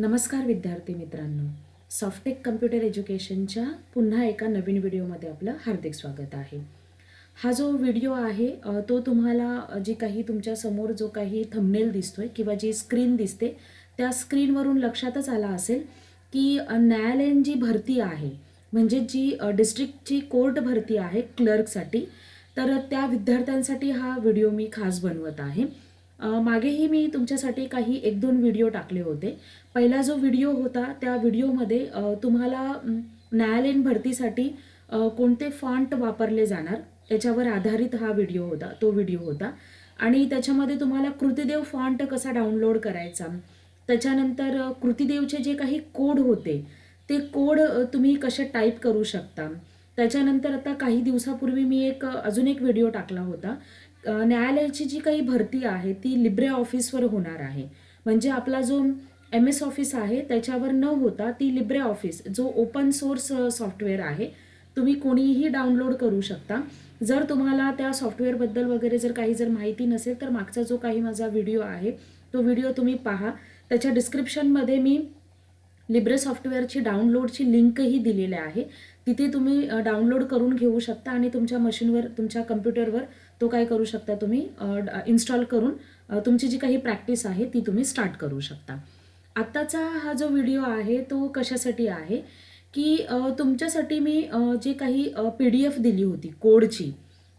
नमस्कार विद्यार्थी मित्रांनो. सॉफ्टेक कम्प्युटर एज्युकेशनच्या पुन्हा एका नवीन व्हिडिओमध्ये आपलं हार्दिक स्वागत आहे. हा जो व्हिडिओ आहे तो तुम्हाला जी काही तुमच्यासमोर जो काही थंबनेल दिसतोय किंवा जी स्क्रीन दिसते त्या स्क्रीनवरून लक्षातच आला असेल की न्यायालयीन जी भरती आहे म्हणजे जी डिस्ट्रिक्टची कोर्ट भरती आहे क्लर्कसाठी तर त्या विद्यार्थ्यांसाठी हा व्हिडिओ मी खास बनवत आहे. मागेही मी तुमच्यासाठी काही एक दोन व्हिडिओ टाकले होते. पहिला जो व्हिडिओ होता त्या व्हिडिओमध्ये तुम्हाला न्यायालयीन भरतीसाठी कोणते फॉन्ट वापरले जाणार याच्यावर आधारित हा व्हिडिओ होता तो व्हिडिओ होता. आणि त्याच्यामध्ये तुम्हाला कृतिदेव फॉन्ट कसा डाउनलोड करायचा? त्याच्यानंतर कृतिदेवचे जे काही कोड होते ते कोड तुम्ही कसे टाईप करू शकता? त्याच्यानंतर आता काही दिवसापूर्वी मी एक अजून एक व्हिडिओ टाकला होता. न्यायालयाची जी काही भरती आहे ती लिब्रे ऑफिसवर होणार आहे. म्हणजे आपला जो एम एस ऑफिस आहे त्याच्यावर न होता ती लिब्रे ऑफिस जो ओपन सोर्स सॉफ्टवेअर आहे तुम्ही कोणीही डाउनलोड करू शकता. जर तुम्हाला त्या सॉफ्टवेअरबद्दल वगैरे जर काही जर माहिती नसेल तर मागचा जो काही माझा व्हिडिओ आहे तो व्हिडिओ तुम्ही पहा. त्याच्या डिस्क्रिप्शनमध्ये मी लिब्रे सॉफ्टवेअरची डाउनलोडची लिंकही दिलेली आहे. तिथे तुम्ही डाउनलोड करून घेऊ शकता आणि तुमच्या मशीनवर तुमच्या कम्प्युटरवर तो काय करू शकता तुम्ही इन्स्टॉल करून तुमची जी काही प्रॅक्टिस आहे ती तुम्ही स्टार्ट करू शकता. आत्ताचा हा जो व्हिडिओ आहे तो कशासाठी आहे? की तुमच्यासाठी मी जे काही पी डी एफ दिली होती कोडची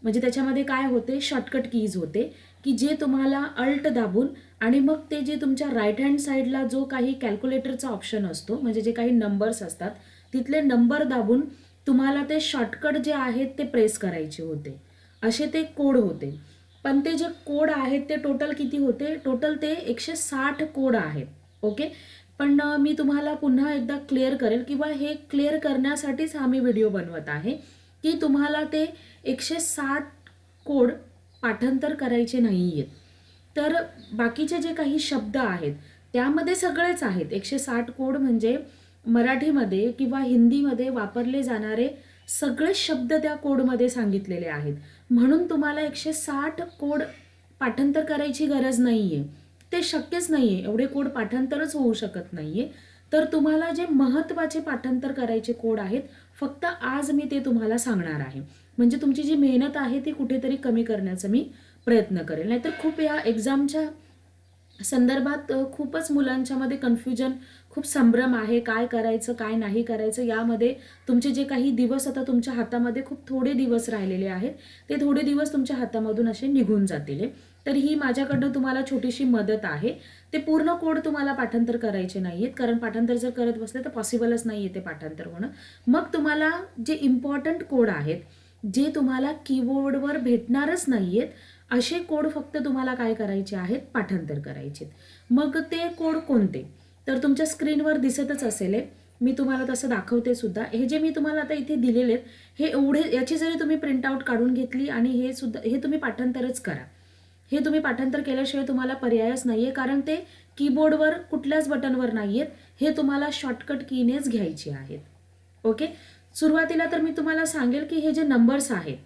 म्हणजे त्याच्यामध्ये काय होते? शॉर्टकट कीज होते की जे तुम्हाला अल्ट दाबून आणि मग ते जे तुमच्या राईट हँड साईडला जो काही कॅल्क्युलेटरचा ऑप्शन असतो म्हणजे जे काही नंबर्स असतात तिथले नंबर दाबून तुम्हाला ते शॉर्टकट जे आहेत ते प्रेस करायचे होते. असे ते कोड होते. पण ते जे कोड आहेत ते टोटल किती होते? टोटल ते एकशे साठ कोड आहेत. ओके पण मी तुम्हाला पुन्हा एकदा क्लिअर करेल किंवा हे क्लिअर करण्यासाठीच हा मी व्हिडिओ बनवत आहे की तुम्हाला ते एकशे साठ कोड पाठांतर करायचे नाही आहेत तर बाकीचे जे काही शब्द आहेत त्यामध्ये सगळेच आहेत. एकशे साठ कोड म्हणजे मराठीमध्ये किंवा हिंदीमध्ये वापरले जाणारे सगळे शब्द त्या कोडमध्ये सांगितलेले आहेत. म्हणून तुम्हाला एकशे साठ कोड पाठांतर करायची गरज नाही आहे ते शक्यच नाही आहे एवढे कोड पाठांतरच होऊ शकत नाही आहे तर तुम्हाला जे महत्त्वाचे पाठांतर करायचे कोड आहेत फक्त आज मी ते तुम्हाला सांगणार आहे. म्हणजे तुमची जी मेहनत आहे ती कुठेतरी कमी करण्याचा मी प्रयत्न करेल. नाहीतर खूप या एक्झामच्या संदर्भात खूपच मुलांच्यामध्ये कन्फ्युजन खूप संभ्रम आहे. काय करायचं काय नाही करायचं यामध्ये तुमचे जे काही दिवस आता तुमच्या हातामध्ये खूप थोडे दिवस राहिलेले आहेत ते थोडे दिवस तुमच्या हातामधून असे निघून जातील तर ही माझ्याकडनं तुम्हाला छोटीशी मदत आहे. ते पूर्ण कोड तुम्हाला पाठांतर करायचे नाही आहेत कारण पाठांतर जर करत बसले तर पॉसिबलच नाही आहे ते पाठांतर होणं. मग तुम्हाला जे इम्पॉर्टंट कोड आहेत जे तुम्हाला कीबोर्डवर भेटणारच नाही आहेत असे कोड फक्त तुम्हाला काय करायचे आहेत? पाठांतर करायचे मग ते कोड कोणते? तर तुमच्या स्क्रीनवर दिसतच असेल मी तुम्हाला तसं दाखवते सुद्धा. हे जे मी तुम्हाला आता इथे दिलेले आहेत हे एवढे याची जरी तुम्ही प्रिंटआउट काढून घेतली आणि हे सुद्धा हे तुम्ही पाठांतरच करा. हे तुम्ही पाठांतर केल्याशिवाय तुम्हाला पर्यायच नाही आहे कारण ते कीबोर्डवर कुठल्याच बटनवर नाही आहेत हे तुम्हाला शॉर्टकट कीनेच घ्यायचे आहेत. ओके सुरुवातीला तर मी तुम्हाला सांगेल की हे जे नंबर्स आहेत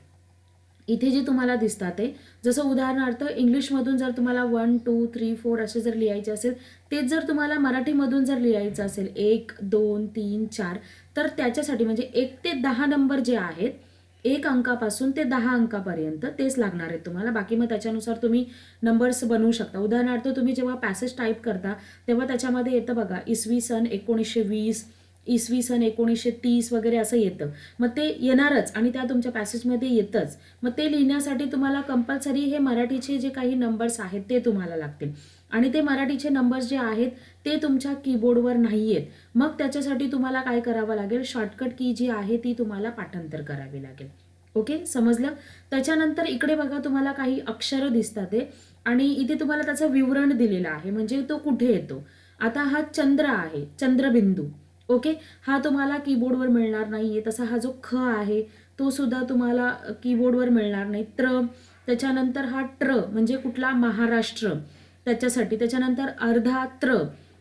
इथे जे तुम्हाला दिसतात ते जसं उदाहरणार्थ इंग्लिशमधून जर तुम्हाला वन टू थ्री फोर असे जर लिहायचे असेल तेच जर तुम्हाला मराठीमधून जर लिहायचं असेल एक दोन तीन चार तर त्याच्यासाठी म्हणजे एक ते दहा नंबर जे आहेत एक अंकापासून ते दहा अंकापर्यंत तेच लागणार आहेत तुम्हाला. बाकी मग त्याच्यानुसार तुम्ही नंबर्स बनवू शकता. उदाहरणार्थ तुम्ही जेव्हा पॅसेज टाईप करता तेव्हा त्याच्यामध्ये येतं बघा इसवी सन एकोणीसशे वीस इसवी सन एकोणीसशे तीस वगैरे असं येतं. मग ते येणारच आणि त्या तुमच्या पॅसेजमध्ये येतच. मग ते लिहिण्यासाठी तुम्हाला कंपल्सरी हे मराठीचे जे काही नंबर्स आहेत ते तुम्हाला लागतील. आणि ते मराठीचे नंबर्स जे आहेत ते तुमच्या कीबोर्डवर नाही आहेत मग त्याच्यासाठी तुम्हाला काय करावं लागेल? शॉर्टकट की जी आहे ती तुम्हाला पाठांतर करावी लागेल. ओके समजलं? त्याच्यानंतर इकडे बघा तुम्हाला काही अक्षरं दिसतात आहे आणि इथे तुम्हाला त्याचं विवरण दिलेलं आहे. म्हणजे तो कुठे येतो? आता हा चंद्र आहे चंद्रबिंदू. ओके? हा तुम्हाला कीबोर्डवर मिळणार नाही आहे तसा हा जो ख आहे तो सुद्धा तुम्हाला कीबोर्डवर मिळणार नाही. त्र त्याच्यानंतर हा ट्र म्हणजे कुठला? महाराष्ट्र. त्याच्यासाठी. त्याच्यानंतर अर्धा त्र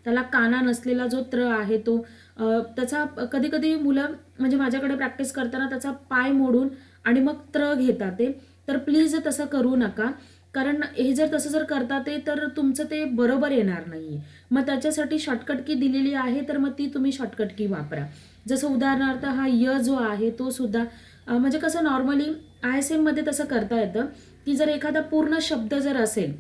त्याला काना नसलेला जो त्र आहे तो त्याचा कधी कधी मुलं म्हणजे माझ्याकडे प्रॅक्टिस करताना त्याचा पाय मोडून आणि मग त्र घेतात ते. तर प्लीज तसं करू नका. कारण हे जर तसं जर करता ते तर तुमचं ते बरोबर येणार नाही मग त्याच्यासाठी शॉर्टकट की दिलेली आहे तर मग ती तुम्ही शॉर्टकट की वापरा. जसं उदाहरणार्थ हा य जो आहे तो सुद्धा म्हणजे कसं नॉर्मली आय एस एममध्ये तसं करता येतं की जर एखादा पूर्ण शब्द जर असेल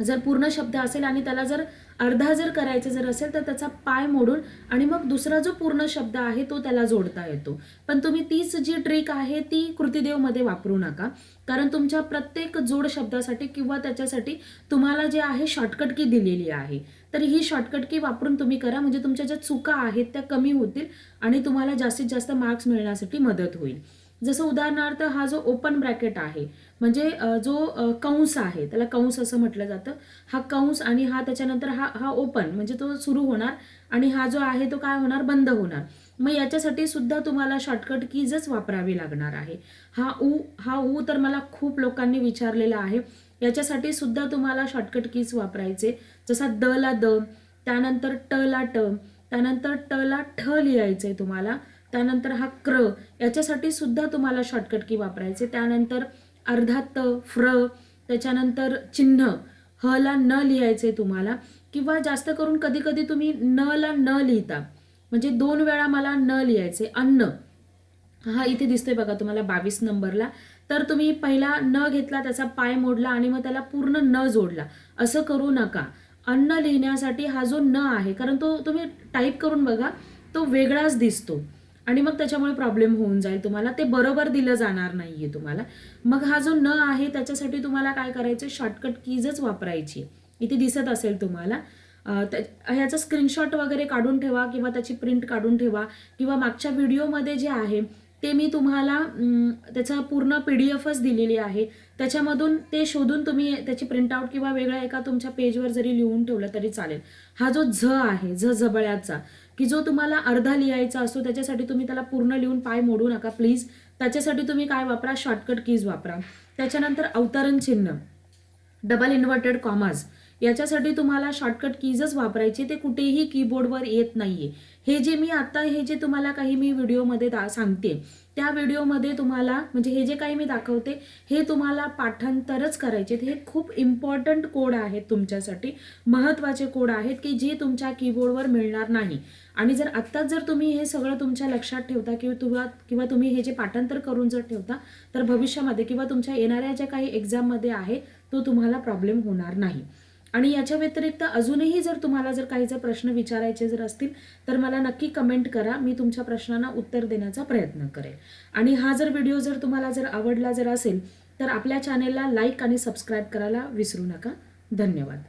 जर पूर्ण शब्द असेल आणि त्याला जर अर्धा जर करायचं जर असेल तर त्याचा पाय मोडून आणि मग दुसरा जो पूर्ण शब्द आहे तो त्याला जोडता येतो. पण तुम्ही तीच जी ट्रिक आहे ती कृतिदेवमध्ये वापरू नका. कारण तुमच्या प्रत्येक जोड शब्दासाठी किंवा त्याच्यासाठी तुम्हाला जे आहे शॉर्टकट की दिलेली आहे. तर ही शॉर्टकट की वापरून तुम्ही करा. म्हणजे तुमच्या ज्या चुका आहेत त्या कमी होतील आणि तुम्हाला जास्तीत जास्त मार्क्स मिळण्यासाठी मदत होईल. जसं उदाहरणार्थ हा जो ओपन ब्रॅकेट आहे म्हणजे जो कंस आहे त्याला कंस असं म्हटलं जातं. हा कंस आणि हा त्याच्यानंतर हा हा ओपन म्हणजे तो सुरू होणार आणि हा जो आहे तो काय होणार? बंद होणार. मग याच्यासाठी सुद्धा तुम्हाला शॉर्टकट कीजच वापरावी लागणार आहे. हा ऊ हा ऊ तर मला खूप लोकांनी विचारलेला आहे. याच्यासाठी सुद्धा तुम्हाला शॉर्टकट कीज वापरायचे. जसा द ला द त्यानंतर ट ला ट त्यानंतर ट ला ठ लिहायचे तुम्हाला. त्यानंतर हा क्र याच्यासाठी सुद्धा तुम्हाला शॉर्टकट की वापरायचे. त्यानंतर अर्धा त फ्र त्याच्यानंतर चिन्ह. ह ला न लिहायचे तुम्हाला. किंवा जास्त करून कधी कधी तुम्ही न ला न लिहिता. म्हणजे दोन वेळा मला न लिहायचे अन्न. हा इथे दिसतोय बघा तुम्हाला बावीस नंबरला. तर तुम्ही पहिला न घेतला त्याचा पाय मोडला आणि मग त्याला पूर्ण न जोडला. असं करू नका. अन्न लिहिण्यासाठी हा जो न आहे कारण तो तुम्ही टाईप करून बघा तो वेगळाच दिसतो. आणि मग त्याच्यामुळे प्रॉब्लेम होऊन जाईल. तुम्हाला ते बरोबर दिलं जाणार नाही आहे तुम्हाला. मग हा जो न आहे त्याच्यासाठी तुम्हाला काय करायचं शॉर्टकट कीजच वापरायची इथे दिसत असेल तुम्हाला. अं, ह्याचा स्क्रीनशॉट वगैरे काढून ठेवा किंवा त्याची प्रिंट काढून ठेवा किंवा मागच्या व्हिडिओमध्ये जे आहे ते मी तुम्हाला त्याचा पूर्ण पी डी एफच दिलेली आहे. त्याच्यामधून ते शोधून तुम्ही त्याची प्रिंटआउट किंवा वेगळ्या एका तुमच्या पेजवर जरी लिहून ठेवलं तरी चालेल. हा जो झ आहे झ झबळ्याचा की जो तुम्हाला अर्धा लिहायचा असतो त्याच्यासाठी तुम्ही त्याला पूर्ण लिहून पाय मोडू नका प्लीज त्याच्यासाठी तुम्ही काय वापरा? शॉर्टकट कीज वापरा. त्याच्यानंतर अवतरण चिन्ह. डबल इन्व्हर्टेड कॉमाज याच्यासाठी तुम्हाला शॉर्टकट कीजच वापरायचे ते कुठेही कीबोर्डवर येत नाहीये. हे जे मी आता हे जे तुम्हाला काही मी व्हिडिओमध्ये दा सांगते त्या व्हिडिओमध्ये तुम्हाला म्हणजे हे जे काही मी दाखवते हे तुम्हाला पाठांतरच करायचे हे खूप इम्पॉर्टंट कोड आहेत तुमच्यासाठी महत्त्वाचे कोड आहेत की जे तुमच्या कीबोर्डवर मिळणार नाही. आणि जर आत्ताच जर तुम्ही हे सगळं तुमच्या लक्षात ठेवता किंवा तुला किंवा तुम्ही हे जे पाठांतर करून जर ठेवता तर भविष्यामध्ये किंवा तुमच्या येणाऱ्या ज्या काही एक्झाममध्ये आहे तो तुम्हाला प्रॉब्लेम होणार नाही. आणि याच्या व्यतिरिक्त अजूनही जर तुम्हाला जर काही जर प्रश्न विचारायचे जर असतील तर मला नक्की कमेंट करा. मी तुमच्या प्रश्नांना उत्तर देण्याचा प्रयत्न करेल आणि हा जर व्हिडिओ जर तुम्हाला जर आवडला जर असेल तर आपल्या चॅनेलला लाईक आणि सबस्क्राईब करायला विसरू नका. धन्यवाद.